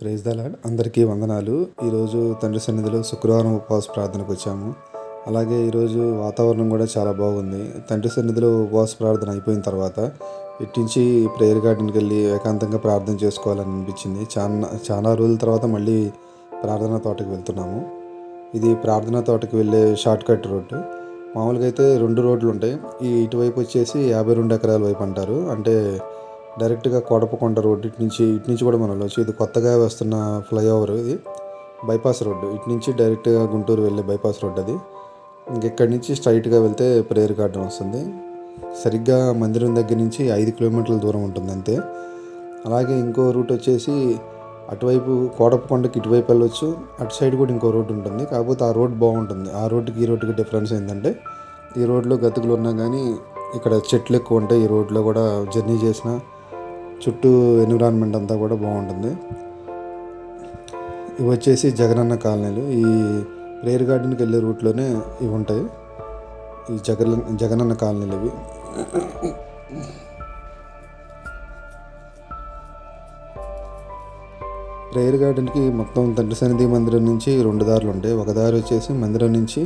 Praise the Lord అందరికీ వందనాలు. ఈరోజు తండ్రి సన్నిధిలో శుక్రవారం ఉపవాస ప్రార్థనకు వచ్చాము. అలాగే ఈరోజు వాతావరణం కూడా చాలా బాగుంది. తండ్రి సన్నిధిలో ఉపవాస ప్రార్థన అయిపోయిన తర్వాత ఇట్టించి ప్రేయర్ గార్డెన్కి వెళ్ళి ఏకాంతంగా ప్రార్థన చేసుకోవాలని అనిపించింది. చాలా చాలా రోజుల తర్వాత మళ్ళీ ప్రార్థనా తోటకి వెళ్తున్నాము. ఇది ప్రార్థనా తోటకి వెళ్ళే షార్ట్ కట్ రోడ్డు మామూలుగా అయితే రెండు రోడ్లు ఉంటాయి. ఈ ఇటువైపు వచ్చేసి యాభై రెండు ఎకరాల వైపు అంటారు. అంటే డైరెక్ట్గా కోడపకొండ రోడ్డు ఇటు నుంచి ఇటు నుంచి కూడా మనం వెళ్ళొచ్చు. ఇది కొత్తగా వస్తున్న ఫ్లైఓవర్ ఇది. బైపాస్ రోడ్డు ఇటు నుంచి డైరెక్ట్గా గుంటూరు వెళ్ళే బైపాస్ రోడ్ అది. ఇంకెక్కడి నుంచి స్ట్రైట్గా వెళ్తే ప్రేయర్ గార్డెన్ వస్తుంది. సరిగ్గా మందిరం దగ్గర నుంచి ఐదు కిలోమీటర్ల దూరం ఉంటుంది అంతే. అలాగే ఇంకో రూట్ వచ్చేసి అటువైపు కోడపకొండకి ఇటువైపు వెళ్ళొచ్చు. అటు సైడ్ కూడా ఇంకో రోడ్డు ఉంటుంది. కాకపోతే ఆ రోడ్ బాగుంటుంది. ఆ రోడ్డుకి ఈ రోడ్డుకి డిఫరెన్స్ ఏంటంటే ఈ రోడ్లో గతుకులు ఉన్నా కానీ ఇక్కడ చెట్లు ఎక్కువ ఉంటాయి. ఈ రోడ్లో కూడా జర్నీ చేసిన చుట్టూ ఎన్విరాన్మెంట్ అంతా కూడా బాగుంటుంది. ఇవి వచ్చేసి జగనన్న కాలనీలు. ఈ ప్రేయర్ గార్డెన్కి వెళ్ళే రూట్లోనే ఇవి ఉంటాయి. ఈ జగన్ జగనన్న కాలనీలు ఇవి. ప్రేయర్ గార్డెన్కి మొత్తం తండ్రి సన్నిధి మందిరం నుంచి రెండు దారులు ఉంటాయి. ఒక దారి వచ్చేసి మందిరం నుంచి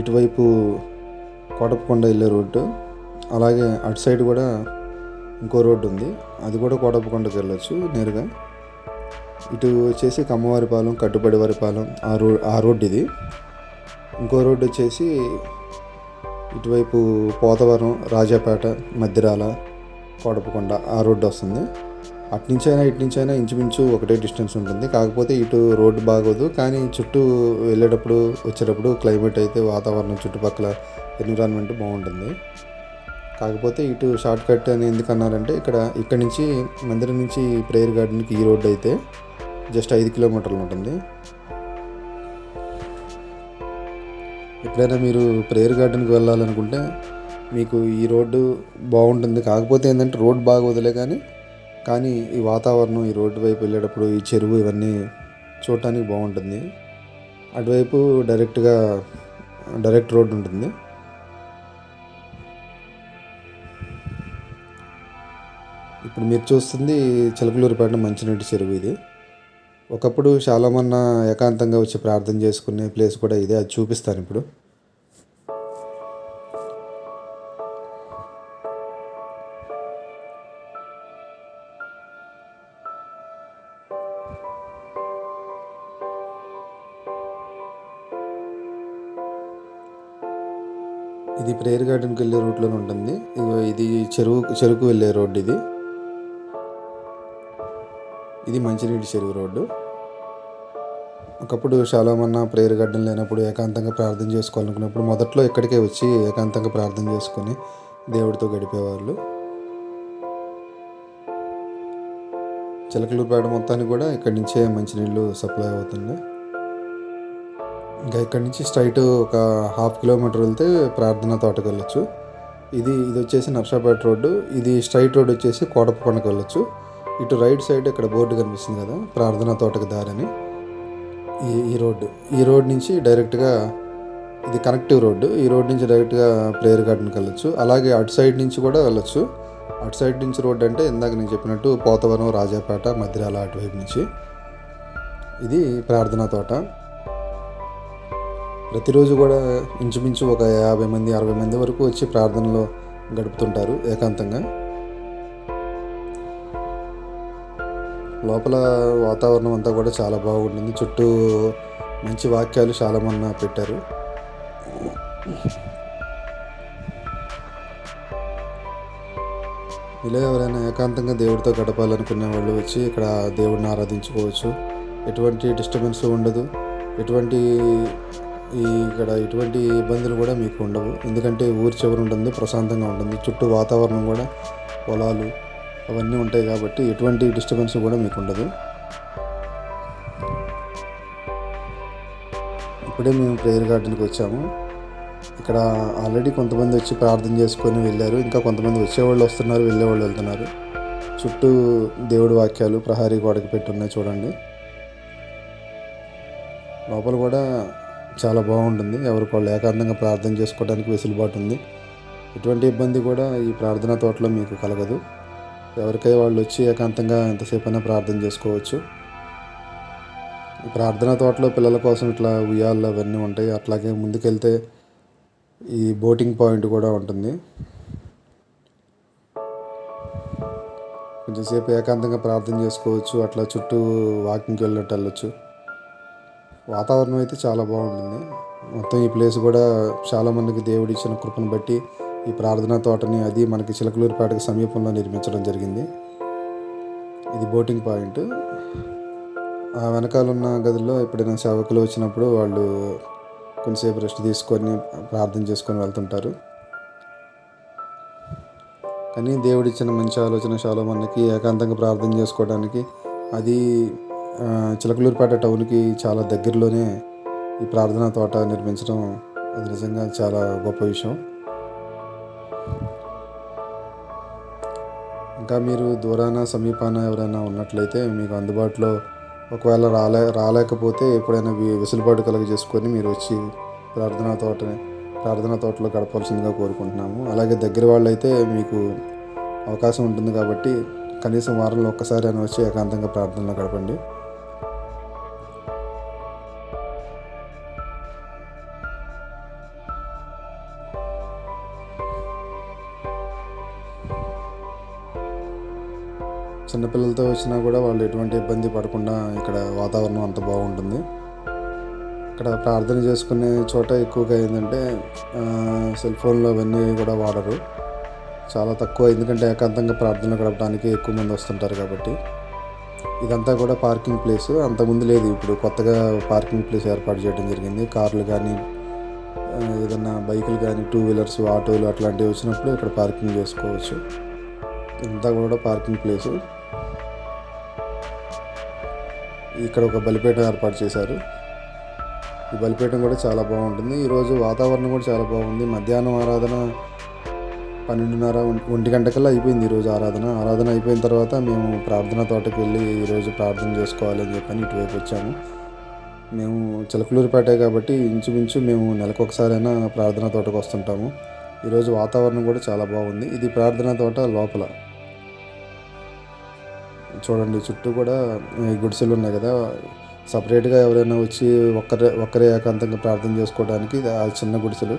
ఇటువైపు కోటపకొండ వెళ్ళే రోడ్డు అలాగే అటు సైడ్ కూడా ఇంకో రోడ్డు ఉంది. అది కూడా కోటప్పకొండకి వెళ్ళొచ్చు నేరుగా. ఇటు వచ్చేసి కమ్మవారిపాలెం కట్టుబడివారిపాలెం ఆ రో ఆ రోడ్డు ఇది. ఇంకో రోడ్డు వచ్చేసి ఇటువైపు పోతవరం రాజాపేట మద్దిరాల కోటపకొండ ఆ రోడ్డు వస్తుంది. అట్నుంచైనా ఇటు నుంచైనా ఇంచుమించు ఒకటే డిస్టెన్స్ ఉంటుంది. కాకపోతే ఇటు రోడ్డు బాగోదు. కానీ చుట్టూ వెళ్ళేటప్పుడు వచ్చేటప్పుడు క్లైమేట్ అయితే వాతావరణం చుట్టుపక్కల ఎన్విరాన్మెంట్ బాగుంటుంది. కాకపోతే ఇటు షార్ట్ కట్ అని ఎందుకన్నారంటే ఇక్కడ ఇక్కడ నుంచి మందిరం నుంచి ప్రేయర్ గార్డెన్కి ఈ రోడ్డు అయితే జస్ట్ ఐదు కిలోమీటర్లు ఉంటుంది. ఎప్పుడైనా మీరు ప్రేయర్ గార్డెన్కి వెళ్ళాలనుకుంటే మీకు ఈ రోడ్డు బాగుంటుంది. కాకపోతే ఏంటంటే రోడ్ బాగా వదిలే కానీ కానీ ఈ వాతావరణం ఈ రోడ్డు వైపు వెళ్ళేటప్పుడు ఈ చెరువు ఇవన్నీ చూడటానికి బాగుంటుంది. అటువైపు డైరెక్ట్గా డైరెక్ట్ రోడ్ ఉంటుంది. ఇప్పుడు మీరు చూస్తుంది చిలకలూరిపేట మంచినీటి చెరువు ఇది. ఒకప్పుడు చాలామన్న ఏకాంతంగా వచ్చి ప్రార్థన చేసుకునే ప్లేస్ కూడా ఇదే. అది చూపిస్తాను ఇప్పుడు. ఇది ప్రేయర్ గార్డెన్కి వెళ్ళే రూట్లోనే ఉంటుంది. ఇది చెరువు చెరుకు వెళ్ళే రోడ్డు ఇది. ఇది మంచినీటి చెరువు రోడ్డు. ఒకప్పుడు శాలోమన్న ప్రేయర్ గడ్డం లేనప్పుడు ఏకాంతంగా ప్రార్థన చేసుకోవాలనుకున్నప్పుడు మొదట్లో ఇక్కడికే వచ్చి ఏకాంతంగా ప్రార్థన చేసుకొని దేవుడితో గడిపేవాళ్ళు. చిలకలూరుపేట మొత్తానికి కూడా ఇక్కడి నుంచే మంచినీళ్ళు సప్లై అవుతుంది. ఇంకా ఇక్కడి నుంచి స్ట్రైట్ ఒక హాఫ్ కిలోమీటర్ వెళ్తే ప్రార్థన తోటకు వెళ్ళొచ్చు. ఇది ఇది వచ్చేసి నర్సాపేట రోడ్డు. ఇది స్ట్రైట్ రోడ్ వచ్చేసి కోటప్పకొండకు వెళ్ళొచ్చు. ఇటు రైట్ సైడ్ ఇక్కడ బోర్డు కనిపిస్తుంది కదా ప్రార్థన తోటకి దారని. ఈ ఈ రోడ్డు ఈ రోడ్ నుంచి డైరెక్ట్గా ఇది కనెక్టివ్ రోడ్డు ఈ రోడ్ నుంచి డైరెక్ట్గా ప్రేయర్ గార్డెన్కి వెళ్ళొచ్చు. అలాగే అటు సైడ్ నుంచి కూడా వెళ్ళొచ్చు. అటు సైడ్ నుంచి రోడ్ అంటే ఇందాక నేను చెప్పినట్టు పోతవరం రాజాపేట మద్రాల అటువైపు నుంచి. ఇది ప్రార్థనా తోట. ప్రతిరోజు కూడా ఇంచుమించు ఒక యాభై మంది అరవై మంది వరకు వచ్చి ప్రార్థనలో గడుపుతుంటారు ఏకాంతంగా. లోపల వాతావరణం అంతా కూడా చాలా బాగుంటుంది. చుట్టూ మంచి వాక్యాలు చాలా మంది పెట్టారు. ఇలా ఎవరైనా ఏకాంతంగా దేవుడితో గడపాలనుకునే వాళ్ళు వచ్చి ఇక్కడ దేవుడిని ఆరాధించుకోవచ్చు. ఎటువంటి డిస్టర్బెన్స్ ఉండదు. ఎటువంటి ఈ ఇక్కడ ఎటువంటి ఇబ్బందులు కూడా మీకు ఉండవు. ఎందుకంటే ఊరి చివరి ఉంటుంది ప్రశాంతంగా ఉంటుంది. చుట్టూ వాతావరణం కూడా పొలాలు అవన్నీ ఉంటాయి కాబట్టి ఎటువంటి డిస్టర్బెన్స్ కూడా మీకు ఉండదు. ఇప్పుడే మేము ప్రేయర్ గార్డెన్కి వచ్చాము. ఇక్కడ ఆల్రెడీ కొంతమంది వచ్చి ప్రార్థన చేసుకొని వెళ్ళారు. ఇంకా కొంతమంది వచ్చేవాళ్ళు వస్తున్నారు వెళ్ళేవాళ్ళు వెళ్తున్నారు. చుట్టూ దేవుడి వాక్యాలు ప్రహారీ గోడకి పెట్టి ఉన్నాయి చూడండి. లోపల కూడా చాలా బాగుంటుంది. ఎవరికి వాళ్ళు ఏకాంతంగా ప్రార్థన చేసుకోవడానికి వెసులుబాటు ఉంది. ఎటువంటి ఇబ్బంది కూడా ఈ ప్రార్థనా తోటలో మీకు కలగదు. ఎవరికై వాళ్ళు వచ్చి ఏకాంతంగా ఎంతసేపు అయినా ప్రార్థన చేసుకోవచ్చు. ప్రార్థన ప్రార్థనా తోటలో పిల్లల కోసం ఇట్లా ఉయ్యాలు అవన్నీ ఉంటాయి. అట్లాగే ముందుకెళ్తే ఈ బోటింగ్ పాయింట్ కూడా ఉంటుంది. కొంచెంసేపు ఏకాంతంగా ప్రార్థన చేసుకోవచ్చు. అట్లా చుట్టూ వాకింగ్కి వెళ్ళినట్టు వెళ్ళొచ్చు. వాతావరణం అయితే చాలా బాగుంటుంది. మొత్తం ఈ ప్లేస్ కూడా చాలా మందికి కృపను బట్టి ఈ ప్రార్థనా తోటని అది మనకి చిలకలూరుపేటకు సమీపంలో నిర్మించడం జరిగింది. ఇది బోటింగ్ పాయింట్. ఆ వెనకాల ఉన్న గదిలో ఎప్పుడైనా సేవకులు వచ్చినప్పుడు వాళ్ళు కొంతసేపు రెస్ట్ తీసుకొని ప్రార్థన చేసుకొని వెళ్తుంటారు. కానీ దేవుడిచ్చిన మంచి ఆలోచన చాలా మనకి ఏకాంతంగా ప్రార్థన చేసుకోవడానికి అది చిలకలూరుపేట టౌన్కి చాలా దగ్గరలోనే ఈ ప్రార్థనా తోట నిర్మించడం అది నిజంగా చాలా గొప్ప విషయం. ఇంకా మీరు దూరాన సమీపాన ఎవరైనా ఉన్నట్లయితే మీకు అందుబాటులో ఒకవేళ రాలే రాలేకపోతే ఎప్పుడైనా వెసులుబాటు కలుగ చేసుకొని మీరు వచ్చి ప్రార్థనా తోటని ప్రార్థనా తోటలో గడపాల్సిందిగా కోరుకుంటున్నాము. అలాగే దగ్గర వాళ్ళు అయితే మీకు అవకాశం ఉంటుంది కాబట్టి కనీసం వారంలో ఒక్కసారి అని వచ్చి ఏకాంతంగా ప్రార్థనలో గడపండి. చిన్నపిల్లలతో వచ్చినా కూడా వాళ్ళు ఎటువంటి ఇబ్బంది పడకుండా ఇక్కడ వాతావరణం అంత బాగుంటుంది. ఇక్కడ ప్రార్థన చేసుకునే చోట ఎక్కువగా ఏంటంటే సెల్ ఫోన్లు అవన్నీ కూడా వాడరు. చాలా తక్కువ ఎందుకంటే ఏకాంతంగా ప్రార్థన గడపడానికి ఎక్కువ మంది వస్తుంటారు కాబట్టి. ఇదంతా కూడా పార్కింగ్ ప్లేస్. అంతకుముందు లేదు ఇప్పుడు కొత్తగా పార్కింగ్ ప్లేస్ ఏర్పాటు చేయడం జరిగింది. కార్లు కానీ ఏదన్నా బైకులు కానీ టూ వీలర్స్ ఆటోలు అట్లాంటివి వచ్చినప్పుడు ఇక్కడ పార్కింగ్ చేసుకోవచ్చు. ఇదంతా కూడా పార్కింగ్ ప్లేసు. ఇక్కడ ఒక బలిపీఠం ఏర్పాటు చేశారు. ఈ బలిపీఠం కూడా చాలా బాగుంటుంది. ఈరోజు వాతావరణం కూడా చాలా బాగుంది. మధ్యాహ్నం ఆరాధన పన్నెండున్నర ఒంటి గంటకల్లా అయిపోయింది ఈరోజు ఆరాధన. ఆరాధన అయిపోయిన తర్వాత మేము ప్రార్థన తోటకి వెళ్ళి ఈరోజు ప్రార్థన చేసుకోవాలని చెప్పని ఇటువైపు వచ్చాము. మేము చిలకలూరుపేట కాబట్టి ఇంచుమించు మేము నెలకు ఒకసారైనా ప్రార్థన తోటకు వస్తుంటాము ఈరోజు వాతావరణం కూడా చాలా బాగుంది. ఇది ప్రార్థన తోట లోపల. చూడండి చుట్టూ కూడా ఈ గుడిసెలు ఉన్నాయి కదా. సపరేట్గా ఎవరైనా వచ్చి ఒక్కరే ఒక్కరే ఏకాంతంగా ప్రార్థన చేసుకోవడానికి ఆ చిన్న గుడిసెలు.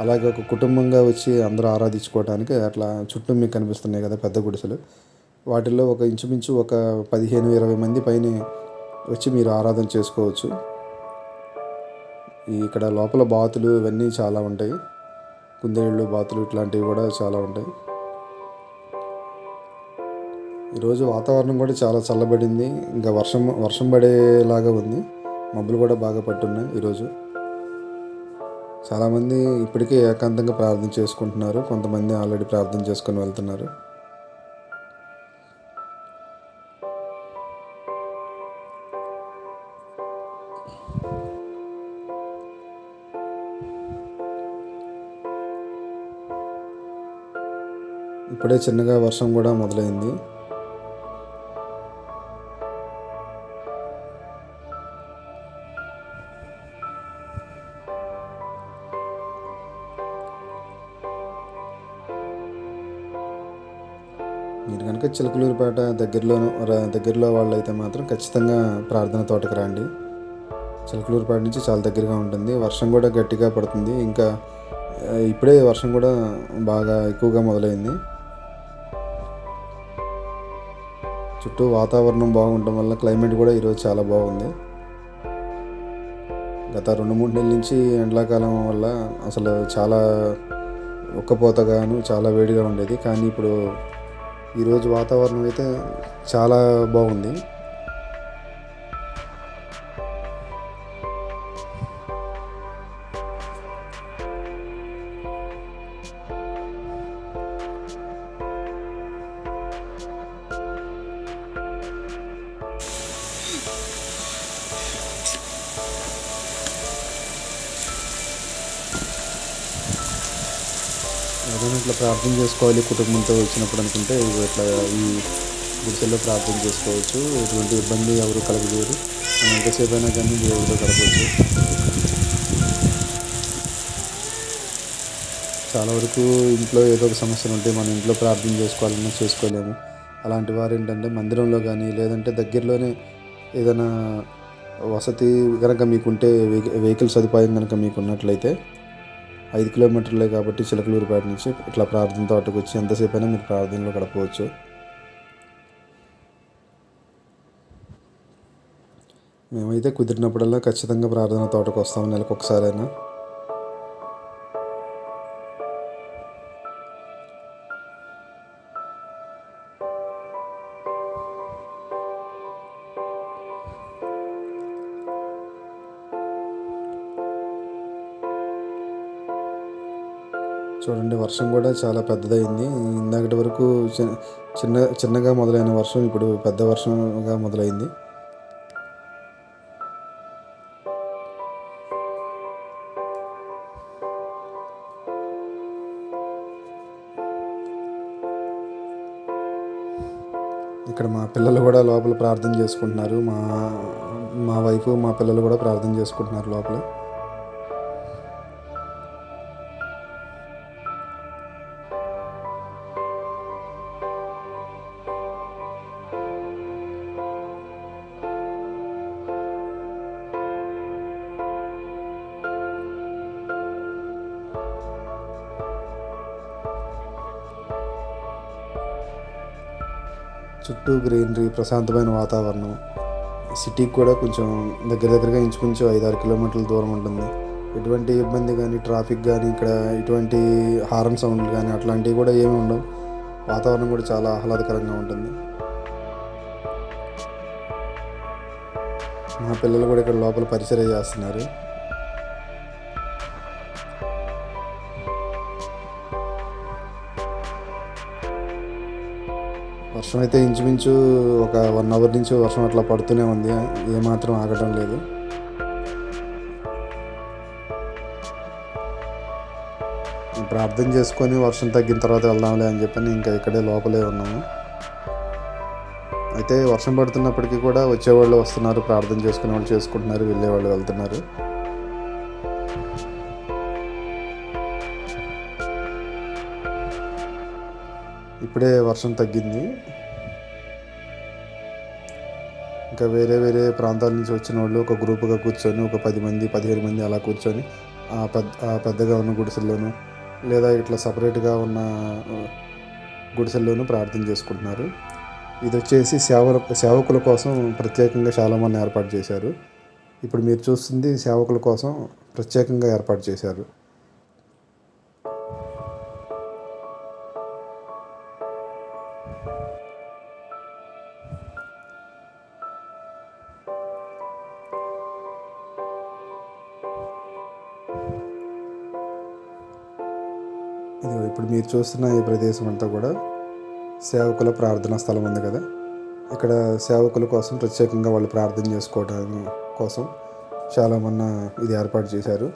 అలాగే ఒక కుటుంబంగా వచ్చి అందరూ ఆరాధించుకోవడానికి అట్లా చుట్టూ మీకు కనిపిస్తున్నాయి కదా పెద్ద గుడిసెలు. వాటిల్లో ఒక ఇంచుమించు ఒక పదిహేను ఇరవై మంది పైన వచ్చి మీరు ఆరాధన చేసుకోవచ్చు. ఇక్కడ లోపల బాతులు ఇవన్నీ చాలా ఉంటాయి. కుందేళ్ళు బాతులు ఇట్లాంటివి కూడా చాలా ఉంటాయి. ఈరోజు వాతావరణం కూడా చాలా చల్లబడింది. ఇంకా వర్షం వర్షం పడేలాగా ఉంది. మబ్బులు కూడా బాగా పట్టున్నాయి ఈరోజు. చాలామంది ఇప్పటికే ఏకాంతంగా ప్రార్థన చేసుకుంటున్నారు. కొంతమంది ఆల్రెడీ ప్రార్థన చేసుకొని వెళ్తున్నారు. ఇప్పుడే చిన్నగా వర్షం కూడా మొదలైంది. మీరు కనుక చిలకలూరుపేట దగ్గరలో దగ్గరలో వాళ్ళు అయితే మాత్రం ఖచ్చితంగా ప్రార్థన తోటకు రండి. చిలకలూరుపేట నుంచి చాలా దగ్గరగా ఉంటుంది. వర్షం కూడా గట్టిగా పడుతుంది. ఇంకా ఇప్పుడే వర్షం కూడా బాగా ఎక్కువగా మొదలైంది. చుట్టూ వాతావరణం బాగుండటం వల్ల క్లైమేట్ కూడా ఈరోజు చాలా బాగుంది. గత రెండు మూడు నెలల నుంచి ఎండాకాలం వల్ల అసలు చాలా ఉక్కపోతగాను చాలా వేడిగా ఉండేది. కానీ ఇప్పుడు ఈరోజు వాతావరణం అయితే చాలా బాగుంది. ప్రార్థన చేసుకోవాలి కుటుంబంతో వచ్చినప్పుడు అనుకుంటే ఇట్లా ఈ గుడిసెల్లో ప్రార్థన చేసుకోవచ్చు. ఎటువంటి ఇబ్బంది ఎవరు కలగలేరు మనం ఎంతసేపు అయినా కానీ దేవుడితో కలగవచ్చు చాలా వరకు ఇంట్లో ఏదో ఒక సమస్యలు ఉంటాయి మనం ఇంట్లో ప్రార్థన చేసుకోవాలన్నా చేసుకోలేము. అలాంటి వారు ఏంటంటే మందిరంలో కానీ లేదంటే దగ్గరలోనే ఏదైనా వసతి కనుక మీకుంటే వెహికల్ సదుపాయం కనుక మీకు ఉన్నట్లయితే ఐదు కిలోమీటర్లే కాబట్టి చిలకలూరుపేట నుంచి ఇట్లా ప్రార్థన తోటకు వచ్చి ఎంతసేపు అయినా మీరు ప్రార్థనలో గడపవచ్చు. మేమైతే కుదిరినప్పుడల్లా ఖచ్చితంగా ప్రార్థన తోటకు వస్తాము నెలకు ఒకసారైనా. చూడండి వర్షం కూడా చాలా పెద్దదైంది ఇందాకటి వరకు చిన్న చిన్నగా మొదలైన వర్షం ఇప్పుడు పెద్ద వర్షంగా మొదలైంది. ఇక్కడ మా పిల్లలు కూడా లోపల ప్రార్థన చేసుకుంటున్నారు. మా మా వైఫ్ మా పిల్లలు కూడా ప్రార్థన చేసుకుంటున్నారు లోపల. చుట్టూ గ్రీనరీ ప్రశాంతమైన వాతావరణం. సిటీకి కూడా కొంచెం దగ్గర దగ్గరగా ఇంచుమించు ఐదు ఆరు కిలోమీటర్ల దూరం ఉంటుంది. ఎటువంటి ఇబ్బంది కానీ ట్రాఫిక్ కానీ ఇక్కడ ఎటువంటి హారన్ సౌండ్లు కానీ అట్లాంటివి కూడా ఏమి ఉండవు. వాతావరణం కూడా చాలా ఆహ్లాదకరంగా ఉంటుంది. మా పిల్లలు కూడా ఇక్కడ లోపల పరిచయం చేస్తున్నారు. వర్షం అయితే ఇంచుమించు ఒక వన్ అవర్ నుంచి వర్షం అట్లా పడుతూనే ఉంది. ఏమాత్రం ఆగటం లేదు. ప్రార్థన చేసుకొని వర్షం తగ్గిన తర్వాత వెళ్దాంలే అని చెప్పని ఇంకా ఇక్కడే లోపలే ఉన్నాము. అయితే వర్షం పడుతున్నప్పటికీ కూడా వచ్చేవాళ్ళు వస్తున్నారు. ప్రార్థన చేసుకునే వాళ్ళు చేసుకుంటున్నారు. వెళ్ళేవాళ్ళు వెళ్తున్నారు. ఇప్పుడే వర్షం తగ్గింది. ఇంకా వేరే వేరే ప్రాంతాల నుంచి వచ్చిన వాళ్ళు ఒక గ్రూపుగా కూర్చొని ఒక పది మంది పదిహేను మంది అలా కూర్చొని ఆ పెద్ద ఆ పెద్దగా ఉన్న గుడిసెల్లోనూ లేదా ఇట్లా సపరేట్గా ఉన్న గుడిసెల్లోనూ ప్రార్థన చేసుకుంటున్నారు. ఇది వచ్చేసి సేవ సేవకుల కోసం ప్రత్యేకంగా చాలామంది ఏర్పాటు చేశారు. ఇప్పుడు మీరు చూస్తుంది సేవకుల కోసం ప్రత్యేకంగా ఏర్పాటు చేశారు. చూస్తున్న ఈ ప్రదేశం అంతా కూడా సేవకుల ప్రార్థనా స్థలం ఉంది కదా. ఇక్కడ సేవకుల కోసం ప్రత్యేకంగా వాళ్ళు ప్రార్థన చేసుకోవడం కోసం చాలా మొన్న ఇది ఏర్పాటు చేశారు.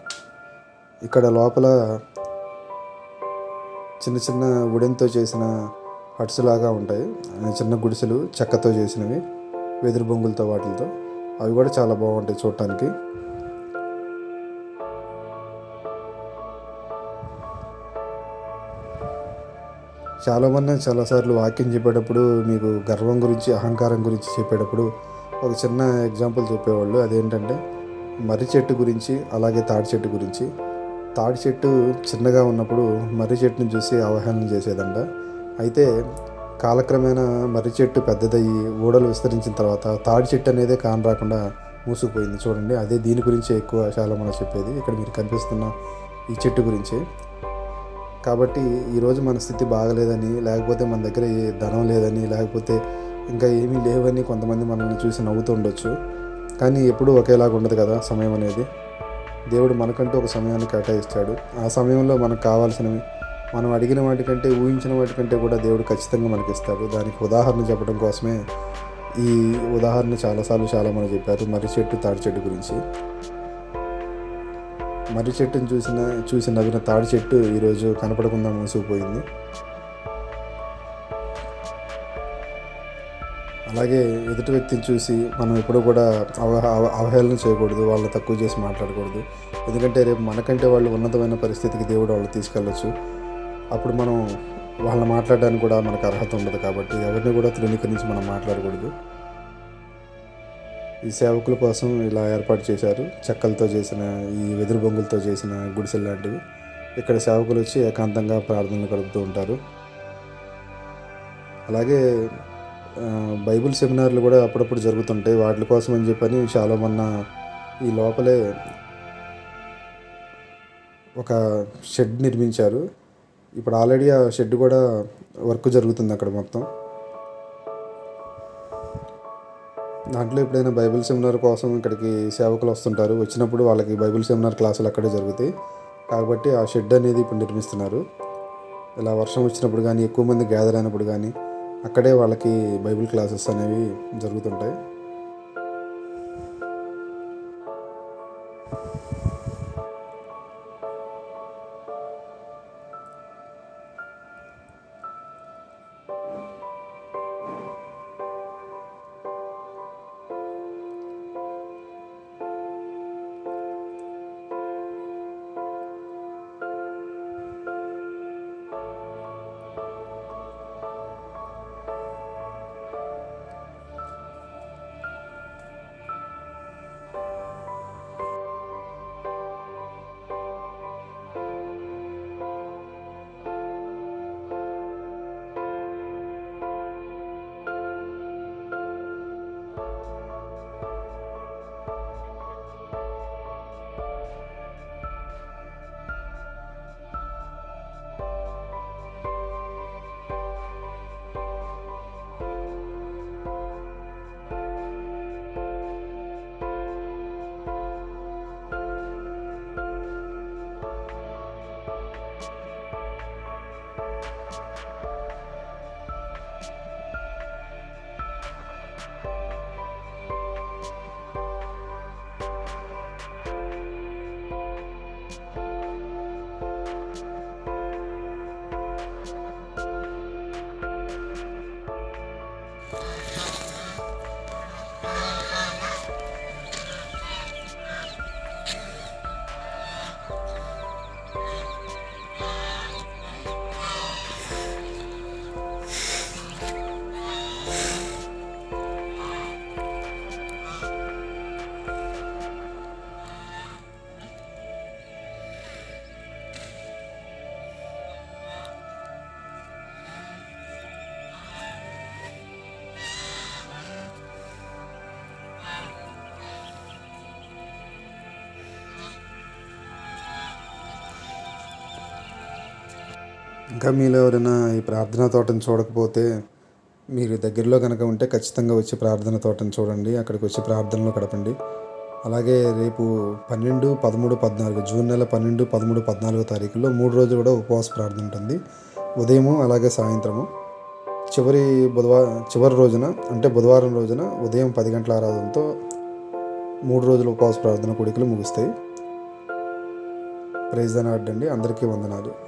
ఇక్కడ లోపల చిన్న చిన్న వుడెన్తో చేసిన హట్స్ లాగా ఉంటాయి. చిన్న గుడిసెలు చెక్కతో చేసినవి వెదురు బొంగులతో వాటితో అవి కూడా చాలా బాగుంటాయి చూడటానికి. చాలామంది చాలాసార్లు వాక్యం చెప్పేటప్పుడు మీకు గర్వం గురించి అహంకారం గురించి చెప్పేటప్పుడు ఒక చిన్న ఎగ్జాంపుల్ చెప్పేవాళ్ళు. అదేంటంటే మర్రి చెట్టు గురించి అలాగే తాడి చెట్టు గురించి. తాడి చెట్టు చిన్నగా ఉన్నప్పుడు మర్రి చెట్టుని చూసి అవహేళన చేసేదంట. అయితే కాలక్రమేణా మర్రి చెట్టు పెద్దదయ్యి ఊడలు విస్తరించిన తర్వాత తాడి చెట్టు అనేది కానరాకుండా మూసుకుపోయింది. చూడండి అదే దీని గురించి ఎక్కువ చాలా మనం చెప్పేది. ఇక్కడ మీరు కనిపిస్తున్న ఈ చెట్టు గురించి. కాబట్టి ఈరోజు మన స్థితి బాగలేదని లేకపోతే మన దగ్గర ఏ ధనం లేదని లేకపోతే ఇంకా ఏమీ లేవని కొంతమంది మనల్ని చూసి నవ్వుతూ ఉండొచ్చు. కానీ ఎప్పుడూ ఒకేలాగా ఉండదు కదా సమయం అనేది. దేవుడు మనకంటూ ఒక సమయాన్ని కేటాయిస్తాడు. ఆ సమయంలో మనకు కావాల్సినవి మనం అడిగిన వాటికంటే ఊహించిన వాటికంటే కూడా దేవుడు ఖచ్చితంగా మనకి ఇస్తాడు దానికి ఉదాహరణ చెప్పడం కోసమే ఈ ఉదాహరణ చాలాసార్లు చాలా మంది చెప్పారు. మర్రి చెట్టు తాడి చెట్టు గురించి. మర్రి చెట్టుని చూసిన చూసి నవ్విన తాడి చెట్టు ఈరోజు కనపడకుండా మూసుకుపోయింది. అలాగే ఎదుటి వ్యక్తిని చూసి మనం ఎప్పుడూ కూడా అవ- అవహేళన చేయకూడదు వాళ్ళని తక్కువ చేసి మాట్లాడకూడదు. ఎందుకంటే రేపు మనకంటే వాళ్ళు ఉన్నతమైన పరిస్థితికి దేవుడు వాళ్ళు తీసుకెళ్ళచ్చు. అప్పుడు మనం వాళ్ళని మాట్లాడడానికి కూడా మనకు అర్హత ఉండదు కాబట్టి ఎవరిని కూడా తృణీకరించి మనం మాట్లాడకూడదు. ఈ సేవకుల కోసం ఇలా ఏర్పాటు చేశారు. చెక్కలతో చేసిన ఈ వెదురు బొంగులతో చేసిన గుడిసెలు లాంటివి. ఇక్కడ సేవకులు వచ్చి ఏకాంతంగా ప్రార్థనలు గడుపుతూ ఉంటారు. అలాగే బైబిల్ సెమినార్లు కూడా అప్పుడప్పుడు జరుగుతుంటాయి. వాటి కోసం అని చెప్పని చాలా మొన్న ఈ లోపలే ఒక షెడ్ నిర్మించారు. ఇప్పుడు ఆల్రెడీ ఆ షెడ్ కూడా వర్క్ జరుగుతుంది అక్కడ మొత్తం. దాంట్లో ఎప్పుడైనా బైబిల్ సెమినార్ కోసం ఇక్కడికి సేవకులు వస్తుంటారు. వచ్చినప్పుడు వాళ్ళకి బైబిల్ సెమినార్ క్లాసులు అక్కడే జరుగుతాయి. కాబట్టి ఆ షెడ్ అనేది ఇప్పుడు నిర్మిస్తున్నారు. ఇలా వర్షం వచ్చినప్పుడు కానీ ఎక్కువ మంది గ్యాదర్ అయినప్పుడు కానీ అక్కడే వాళ్ళకి బైబిల్ క్లాసెస్ అనేవి జరుగుతుంటాయి. ఇంకా మీలో ఎవరైనా ఈ ప్రార్థనా తోటను చూడకపోతే మీరు దగ్గరలో కనుక ఉంటే ఖచ్చితంగా వచ్చి ప్రార్థన తోటను చూడండి అక్కడికి వచ్చి ప్రార్థనలో గడపండి. అలాగే రేపు పన్నెండు పదమూడు పద్నాలుగు జూన్ నెల పన్నెండు పదమూడు పద్నాలుగో తారీఖులో మూడు రోజులు కూడా ఉపవాస ప్రార్థన ఉంటుంది. ఉదయము అలాగే సాయంత్రము. చివరి బుధవారం చివరి రోజున అంటే బుధవారం రోజున ఉదయం పది గంటల ఆరాధనతో మూడు రోజుల ఉపవాస ప్రార్థన కోడికలు ముగుస్తాయి. ప్రైజ్ అని ఆడండి అందరికీ వందనాలు.